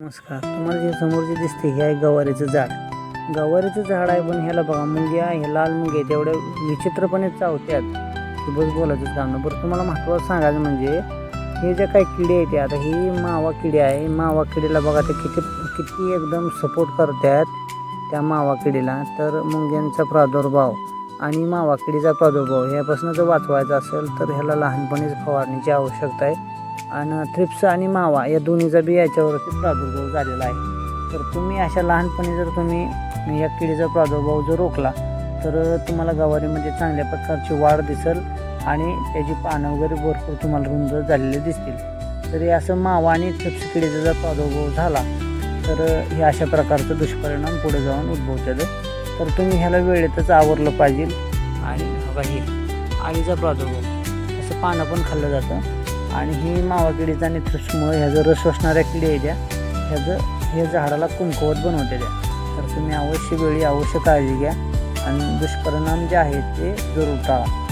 नमस्कार. तुम्हाला जे समोर जे दिसते हे आहे गवारीचं झाड. गवारीचं झाड आहे पण ह्याला बघा मुंग्या हे लाल मुंगे तेवढ्या विचित्रपणे चावत्यात. की बस बोलायचं काम नाही. बरं तुम्हाला महत्त्वाचं सांगायचं म्हणजे हे जे काही किडे आहेत ते आता ही मावा किडे आहे. मावा किडीला बघा ते किती किती एकदम सपोर्ट करतात त्या मावा किडीला. तर मुंग्यांचा प्रादुर्भाव आणि मावा किडीचा प्रादुर्भाव ह्यापासून जर वाचवायचा असेल तर ह्याला लहानपणीच फवारणीची आवश्यकता आहे. आणि थ्रिप्स आणि मावा या दोन्हीचा बी याच्यावरती प्रादुर्भाव झालेला आहे तर तुम्ही अशा लहानपणी जर तुम्ही या किडीचा प्रादुर्भाव जर रोखला तर तुम्हाला गवारीमध्ये चांगल्या प्रकारची वाढ दिसेल आणि त्याची पानं वगैरे भरपूर तुम्हाला रुंद झालेले दिसतील. तर हे असं मावा आणि थ्रिप्स किडीचा जर प्रादुर्भाव झाला तर हे अशा प्रकारचं दुष्परिणाम पुढे जाऊन उद्भवतात. तर तुम्ही ह्याला वेळेतच आवरलं पाहिजे आणि बघा हे आळीचा प्रादुर्भाव. असं पानं पण खाल्लं जातं. आणि ही मावा किडीचा आणि थ्रिप्समुळे ह्याचं रस असणाऱ्या किडी आहे त्या ह्याचं हे झाडाला कुंकवत बनवते त्या. तर तुम्ही अवश्य वेळी अवश्य काळजी घ्या आणि दुष्परिणाम जे आहेत ते जरूर टाळा.